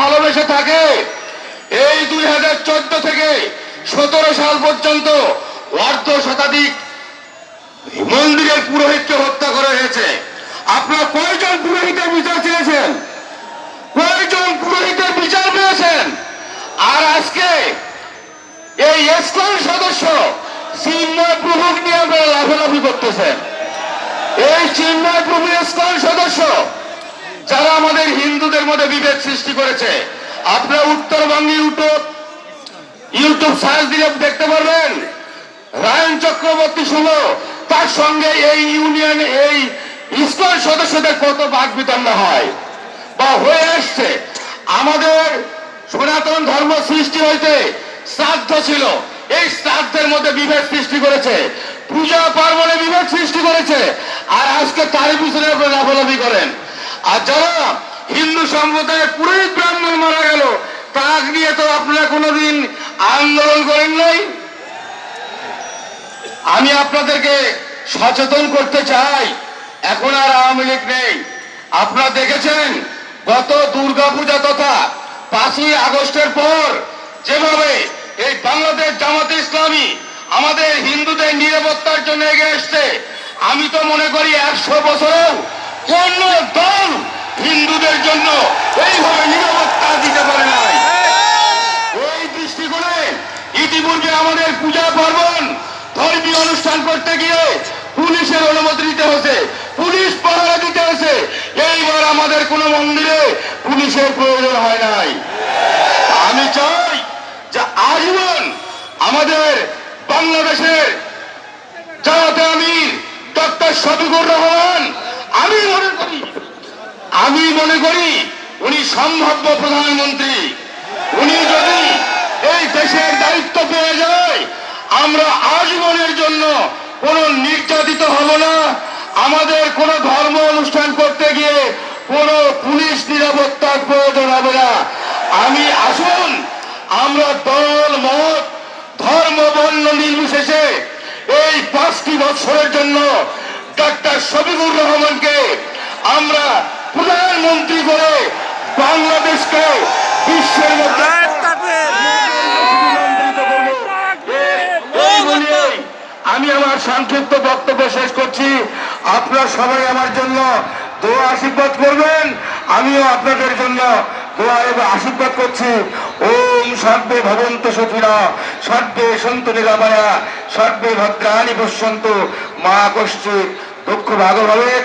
ভালোবেসে থাকে। এই দুই হাজার চোদ্দ থেকে সতেরো সাল পর্যন্ত অর্ধ শতাধিক মন্দিরের পুরোহিতকে হত্যা করা হয়েছে। আপনারা কয়জন পুরোহিতের বিচার চেয়েছেন? কয়জন পুরোহিতের বিচার পেয়েছেন? আর আজকে এই ইসকন সদস্য চিন্ময় প্রভুক নিয়ে আপনারা লাফালাফি করতেছেন। এই চিন্ময় প্রভু ইসকন সদস্য, যারা আমাদের হিন্দুদের মধ্যে বিভেদ সৃষ্টি করেছে। আপনারা উত্তরবঙ্গে ইউটিউব ইউটিউব সার্চ দিলে দেখতে পারবেন, রায়ন চক্রবর্তী সহ তার সঙ্গে এই ইউনিয়ন, এই ইসকন সদস্যদের কত বাক বিতণ্ড হয় বা হয়ে আসছে। আমাদের সনাতন ধর্ম সৃষ্টি হইতে শ্রাদ্ধ ছিল। এই শ্রাদ্ধের মধ্যে বিভেদ সৃষ্টি করেছে। পূজা পার্বণে বিভেদ সৃষ্টি করেছে। আর আজকে তার পিছনে আপনারা লাফালাফি করেন। আর যারা সম্প্রদায়ের পুরোহিত ব্রাহ্মণ মারা গেল। তাক নিয়ে তো আপনারা কোনোদিন আন্দোলন করেন নাই? আমি আপনাদেরকে সচেতন করতে চাই। এখন আর আওয়ামী লীগ নেই। আপনারা দেখেছেন, গত দুর্গাপূজা তথা পাঁচই আগস্টের পর যেভাবে এই বাংলাদেশ জামাতে ইসলামী আমাদের হিন্দুদের নিরাপত্তার জন্য এগিয়ে এসছে, আমি তো মনে করি একশো বছরেও কোন দল হিন্দুদের জন্য এইভাবে নিরাপত্তা দিতে পারে নাই। এই দৃষ্টিকোণে ইতিপূর্বে আমাদের পূজা পার্বণ ধর্মীয় অনুষ্ঠান করতে গিয়ে পুলিশের অনুমতি দিতে হয়েছে, পুলিশ পাহারা দিতে হয়েছে। এইবার আমাদের কোন মন্দিরে পুলিশের প্রয়োজন হয় নাই। আমি চাই যে আজীবন আমাদের বাংলাদেশের জামাতে আমি ডক্টর শফিকুর রহমান, আমি মনে করি আমি মনে করি উনি সম্ভাব্য প্রধানমন্ত্রী। উনি যদি এই দেশের দায়িত্ব পেয়ে যায়, আমরা আজীবনের জন্য কোন নির্যাতিত হব না। আমাদের কোন ধর্ম অনুষ্ঠান করতে গিয়ে কোন পুলিশ নিরাপত্তার প্রয়োজন হবে না। আমি আসুন, আমরা দল, মত, ধর্ম, বর্ণ নির্বিশেষে এই পাঁচটি বছরের জন্য ডাক্তার শফিকুর রহমানকে আমরা প্রধানমন্ত্রী করে বাংলাদেশকে বিশ্বের মধ্যে আমি আমার সংক্ষিপ্ত বক্তব্য শেষ করছি। আপনারা সবাই আমার জন্য দোয়া আশীর্বাদ করবেন। আমিও আপনাদের জন্য দোয়া এবং আশীর্বাদ করছি। ওম সর্বে ভবন্ত সুখিনা সর্বে সন্তু নিরাময়া সর্বে ভদ্রাণী পশ্যন্তু মা কশ্চিত দুঃখ ভাগ ভবেত